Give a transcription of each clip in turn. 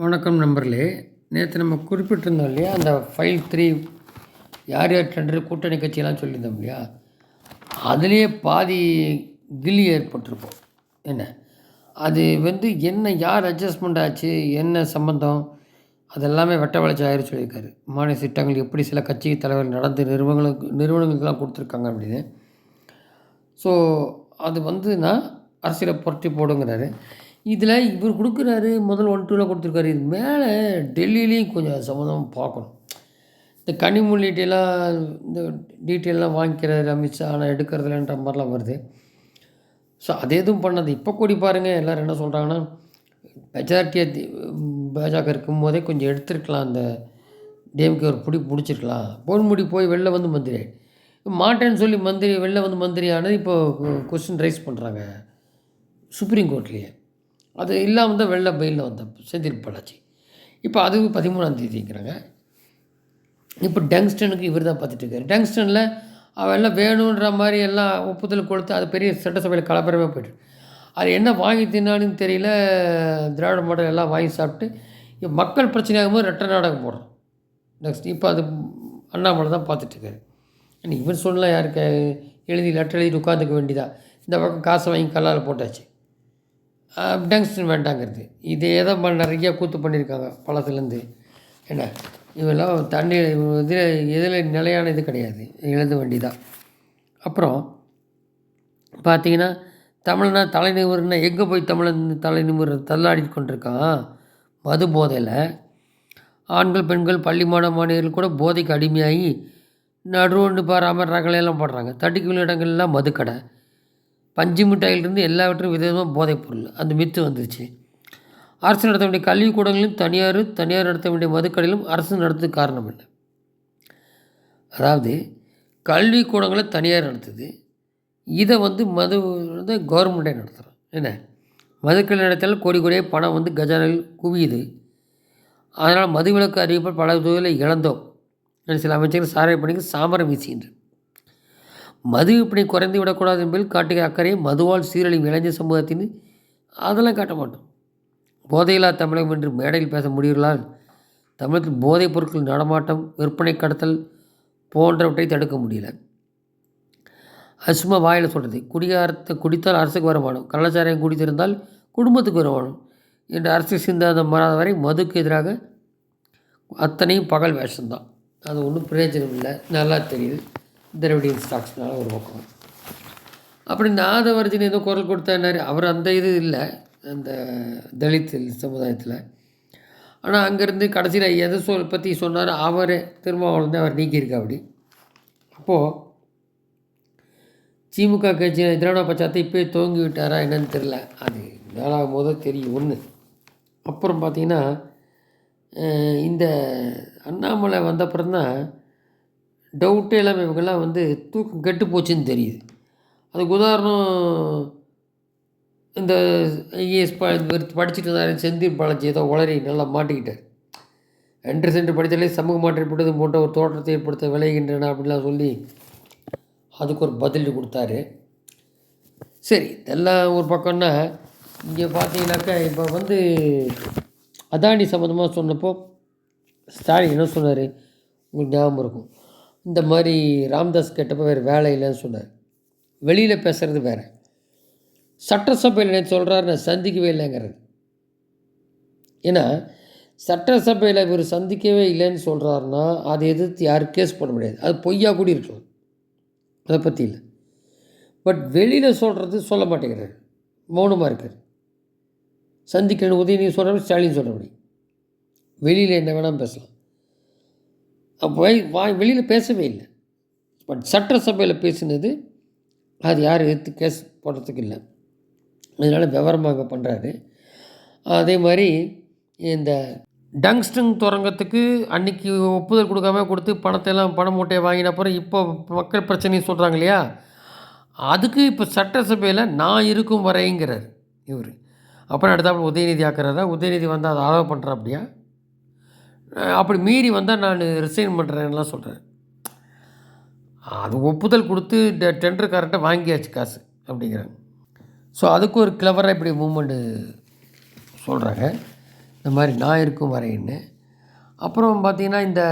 வணக்கம் நண்பர்களே. நேற்று நம்ம குறிப்பிட்டிருந்தோம் இல்லையா அந்த ஃபைல் த்ரீ யார் யார் டெண்டர் கூட்டணி கட்சியெல்லாம் சொல்லியிருந்தோம் இல்லையா அதுலேயே பாதி கில்லி ஏற்பட்டிருக்கும். என்ன? அது வந்து என்ன யார் அட்ஜஸ்ட்மெண்ட் ஆச்சு என்ன சம்மந்தம் அதெல்லாமே வெட்ட வளர்ச்சி ஆயிரம் சொல்லியிருக்காரு. மாநில திட்டங்கள் எப்படி சில கட்சி தலைவர் நடந்து நிறுவனங்களுக்கு நிறுவனங்களுக்கெல்லாம் கொடுத்துருக்காங்க அப்படின்னு. ஸோ அது வந்து நான் அரசியலை புரட்டி போடுங்கிறாரு. இதில் இவர் கொடுக்குறாரு முதல் ஒன் டூவில் கொடுத்துருக்காரு. இது மேலே டெல்லியிலையும் கொஞ்சம் சம்மந்தம் பார்க்கணும். இந்த கனிமொழி இந்த டீட்டெயிலெலாம் வாங்கிக்கிறாரு அமித்ஷா ஆனால் எடுக்கிறதுலன்ற மாதிரிலாம் வருது. ஸோ அது எதுவும் பண்ணது. இப்போ கூடி பாருங்கள் எல்லோரும் என்ன சொல்கிறாங்கன்னா மெஜாரிட்டியை பாஜக இருக்கும் போதே கொஞ்சம் எடுத்துருக்கலாம். அந்த டிஎம்கே ஒரு பிடி பிடிச்சிருக்கலாம். பொன்முடி போய் வெளில வந்து மந்திரி. மாட்டேன்னு சொல்லி மந்திரி வெளில வந்து மந்திரி ஆனது இப்போ கொஸ்டின் ரைஸ் பண்ணுறாங்க சுப்ரீம் கோர்ட்லேயே அது இல்லாமல் தான் வெள்ளை பெயிலில் வந்த செந்தில் பாலாஜி. இப்போ அது பதிமூணாம் தேதிங்கிறாங்க. இப்போ டங்ஸ்டனுக்கு இவர் தான் பார்த்துட்டு இருக்காரு. டங்ஸ்டனில் அவெல்லாம் வேணுன்ற மாதிரி எல்லாம் ஒப்புதல் கொடுத்து அது பெரிய சட்டசபையில் கலப்பரமே போய்ட்டு அது என்ன வாங்கி தின்னாலும் தெரியல. திராவிட மாடல் எல்லாம் வாங்கி சாப்பிட்டு இப்போ மக்கள் பிரச்சனையாகும் போது ரெட்ட நாடகம் போடுறோம் நெக்ஸ்ட் இப்போ அது அண்ணாமலை தான் பார்த்துட்ருக்காரு இவர் சொல்லலாம் யாருக்கு? எழுதி லெட்டர் எழுதி உட்காந்துக்க வேண்டியதா? இந்த பக்கம் காசை வாங்கி கல்லால் போட்டாச்சு. டங்ஸ்டன் வேண்டாங்கிறது. இதே தான் நிறைய கூத்து பண்ணியிருக்காங்க பழத்துலேருந்து என்ன? இவெல்லாம் தண்ணி இதில் இதில் நிலையான இது கிடையாது. எழுத வேண்டியதான் அப்புறம் பார்த்தீங்கன்னா தமிழ்னா தலை நிமிர்னா எங்கே போய் தமிழன் தலை நிமிர் தள்ளாடி கொண்டிருக்கான். மது போதையில். ஆண்கள் பெண்கள் பள்ளி மாணவ மாணவியர்கள் கூட போதைக்கு அடிமையாகி நடுவுண்டு பாராமல் ரகலையெல்லாம் போடுறாங்க. தட்டிக்குள்ள இடங்கள்லாம் மதுக்கடை. பஞ்சு மிட்டாயிலிருந்து எல்லாவற்றையும் விதவிதமாக போதைப் பொருள். அந்த மித்து வந்துருச்சு. அரசு நடத்த வேண்டிய கல்விக்கூடங்களிலும் தனியார் தனியார் நடத்த வேண்டிய மதுக்கடையிலும் அரசு நடத்துறது காரணம் என்ன? அதாவது கல்விக்கூடங்களை தனியார் நடத்துது. இதை வந்து மது வந்து கவர்மெண்ட்டே நடத்துகிறோம் என்ன? மதுக்கடை நடத்தாலும் கோடி கோடியாக பணம் வந்து கஜானில் குவியுது. அதனால் மதுவிலக்கு அறிவிப்பை பல தொழிலை இழந்தோம். சில அமைச்சர்கள் சாரை பணிக்கு சாமரம் வீசுகின்றன மது இப்படி குறைந்து விடக்கூடாது என்பதில் காட்டுகிற அக்கறை மதுவால் சீரழியும் இளைஞர் சமூகத்தின் அதெல்லாம் காட்ட மாட்டோம். போதையில்லா தமிழகம் என்று மேடையில் பேச முடியலால் தமிழகத்தில் போதைப் பொருட்கள் நடமாட்டம் விற்பனை கடத்தல் போன்றவற்றை தடுக்க முடியல. அது சும்மா வாயில் சொல்கிறது குடிகாரத்தை குடித்தால் அரசுக்கு வருமானம் கலாச்சாரம் குடித்திருந்தால் குடும்பத்துக்கு வருமானம் என்ற அரசு சிந்தாந்தம் மாறாத வரை மதுக்கு எதிராக அத்தனையும் பகல் வேஷம்தான். அது ஒன்றும் பிரயோஜனம் இல்லை. நல்லா தெரியுது. திரவிடியன் ஸ்டாக்ஸ்னால ஒரு பக்கம். அப்படி நாதவர்ஜன் ஏதோ குரல் கொடுத்தாரு அவர் அந்த இது இல்லை. அந்த தலித் சமுதாயத்தில். ஆனால் அங்கேருந்து கடைசியில் எதை சொல் பற்றி சொன்னார் அவரே திருமாவளந்து அவர் நீக்கியிருக்கா அப்படி. அப்போது திமுக கட்சி திராவிட பச்சாத்தை இப்போ துவங்கி விட்டாரா என்னன்னு தெரில அது வேளாகும் போது தெரியும் ஒன்று அப்புறம் பார்த்தீங்கன்னா இந்த அண்ணாமலை வந்தப்புறம் தான் டவுட்டே இல்லாமல் இவங்கெல்லாம் வந்து தூக்கம் கெட்டு போச்சுன்னு தெரியுது. அதுக்கு உதாரணம் இந்த ஐஏஎஸ் ப படிச்சுட்டு இருந்தார் செந்தில் பாலாஜி ஏதோ உளறி நல்லா மாட்டிக்கிட்டார். ரெண்டு சென்று படித்தாலே சமூக மாற்றம் போன்ற ஒரு தோற்றத்தை ஏற்படுத்த விளைகின்றன அப்படிலாம் சொல்லி அதுக்கு ஒரு பதில் கொடுத்தாரு. சரி இதெல்லாம் ஒரு பக்கம்னா இங்கே பார்த்தீங்கன்னாக்கா இப்போ வந்து அதானி சம்மந்தமாக சொன்னப்போ ஸ்டாலின் என்ன சொன்னார்? உங்களுக்கு ஞாபகம் இருக்கும். இந்த மாதிரி ராம்தாஸ் கேட்டப்போ வேறு வேலை இல்லைன்னு சொன்னார். வெளியில் பேசுகிறது வேறு. சட்டசபையில் நான் சொல்கிறாரு நான் சந்திக்கவே இல்லைங்கிறது ஏன்னா சட்டசபையில் இவர் சந்திக்கவே இல்லைன்னு சொல்கிறாருன்னா அதை எதிர்த்து யாரும் கேஸ் பண்ண முடியாது. அது பொய்யா கூட இருக்கலாம். அதை பற்றி இல்லை. பட் வெளியில் சொல்கிறது சொல்ல மாட்டேங்கிறார். மௌனமாக இருக்கார். சந்திக்கணும் உதயநிதி சொல்கிற ஸ்டாலின் சொல்ல முடியும் வெளியில் என்ன வேணால் பேசலாம். வாய் வெளியில் பேசவே இல்லை. பட் சட்டசபையில் பேசினது அது யாரும் எடுத்து கேஸ் போடுறதுக்கு இல்லை. அதனால் விவரமாக பண்ணுறாரு அதே மாதிரி இந்த டங்ஸ்டன் துறங்கத்துக்கு அன்னைக்கு ஒப்புதல் கொடுக்காம கொடுத்து பணத்தை எல்லாம் பண மூட்டையை வாங்கின அப்புறம் இப்போ மக்கள் பிரச்சனையும் சொல்கிறாங்க இல்லையா? அதுக்கு இப்போ சட்டசபையில் நான் இருக்கும் வரைங்கிறார் இவர். அப்புறம் அடுத்தாப்புல உதயநிதி ஆக்குறாரா? உதயநிதி வந்தால் அதை அலோவ் பண்ணுறா அப்படியா? அப்படி மீறி வந்தால் நான் ரிசைன் பண்ணுறேன்லாம் சொல்கிறேன் அது ஒப்புதல் கொடுத்து டெண்டர்காரர்கிட்ட வாங்கியாச்சு காசு அப்படிங்கிறாங்க. ஸோ அதுக்கு ஒரு கிளவராக இப்படி மூமெண்ட்டு சொல்கிறாங்க இந்த மாதிரி நான் இருக்கும் வரைன்னு அப்புறம் பார்த்தீங்கன்னா இந்த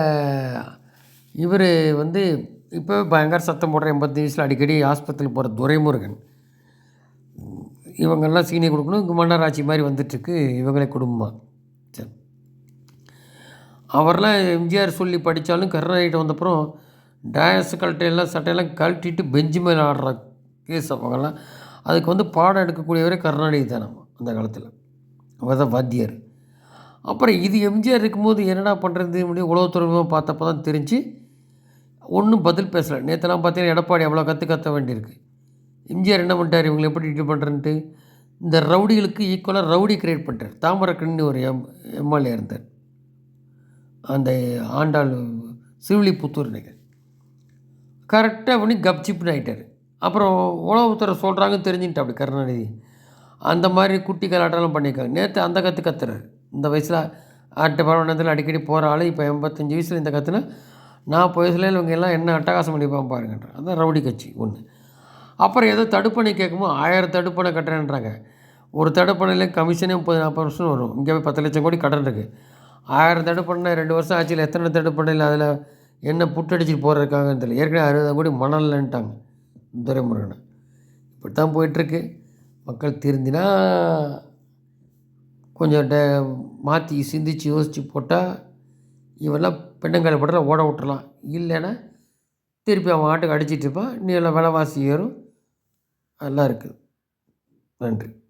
இவர் வந்து இப்போ பயங்கர சத்தம் போடுற எண்பத்தி வயசில் அடிக்கடி ஆஸ்பத்திரியில் போகிற துரைமுருகன். இவங்கெல்லாம் சீனியை கொடுக்கணும். இங்கே மன்னராட்சி மாதிரி வந்துட்டுருக்கு இவங்களே குடும்பமாக அவர்லாம் எம்ஜிஆர் சொல்லி படித்தாலும் கருணாநிதிட்ட வந்தப்புறம் டயஸ் கழட்டையெல்லாம் சட்டையெல்லாம் கழட்டிட்டு பெஞ்சு மேலே ஆடுற கேஸ் அவங்கெல்லாம் அதுக்கு வந்து பாடம் எடுக்கக்கூடியவரே கருணாநிதி தானே நம்ம அந்த காலத்தில். அவர் தான் வாத்தியார். அப்புறம் இது எம்ஜிஆர் இருக்கும்போது என்னடா பண்ணுறது முடியும் உளவுத்துறைமாக பார்த்தப்போ தான் தெரிஞ்சு ஒன்றும் பதில் பேசலை. நேற்றுலாம் பார்த்தீங்கன்னா எடப்பாடி அவ்வளோ கற்று கத்த வேண்டியிருக்கு. எம்ஜிஆர் என்ன பண்ணிட்டார் இவங்களை எப்படி இது பண்ணுறன்ட்டு இந்த ரவுடிகளுக்கு ஈக்குவலாக ரவுடி கிரியேட் பண்ணிட்டார். தாமரக்கண்ணு ஒரு எம் எம்எல்ஏ இருந்தார். அந்த ஆண்டாள் சிவிலிபுத்தூர் நினைக்கிறேன் கரெக்டாக பண்ணி கப்சிப்னு ஆகிட்டார் அப்புறம் உணவுத்துறை சொல்கிறாங்கன்னு தெரிஞ்சுக்கிட்டு அப்படி கருணாநிதி. அந்த மாதிரி குட்டி கலாட்டெல்லாம் பண்ணியிருக்காங்க. நேற்று அந்த கற்று கத்துறாரு. இந்த வயசில் அட்டை பரவணத்தில் அடிக்கடி போகிற ஆள் இப்போ எண்பத்தஞ்சு வயசில் இந்த கற்றுனா நாற்பது வயசுல இவங்க எல்லாம் என்ன அட்டகாசம் பண்ணிப்பான் பாருங்கன்ற. அதான் ரவுடி கட்சி ஒன்று அப்புறம் ஏதோ தடுப்பணை கேட்கும்போது ஆயிரம் தடுப்பணை கட்டுறேன்றாங்க. ஒரு தடுப்பணையில் கமிஷனே முப்பது நாற்பது வருஷம் வரும். இங்கே போய் பத்து லட்சம் கோடி கடன் இருக்குது ஆயிரம் தடுப்பணை ரெண்டு வருஷம் ஆட்சியில் எத்தனை தடுப்பணையில் அதில் என்ன புட்டடிச்சிட்டு போகிறக்காங்கன்னு தெரியல. ஏற்கனவே அறுபதாம் கோடி மணல்லன்ட்டாங்க துரைமுருகனை. இப்படி தான் போயிட்டுருக்கு. மக்கள் திருந்தினா கொஞ்சம் ட மாற்றி சிந்திச்சு யோசித்து போட்டால் இவெல்லாம் பெண்ணங்கால போட்டால் ஓட விட்டுறலாம். இல்லைன்னா திருப்பி அவன் ஆட்டுக்கு அடிச்சிட்டு இருப்பான். நீ எல்லாம் விலைவாசி ஏறும். நல்லா இருக்குது. நன்றி.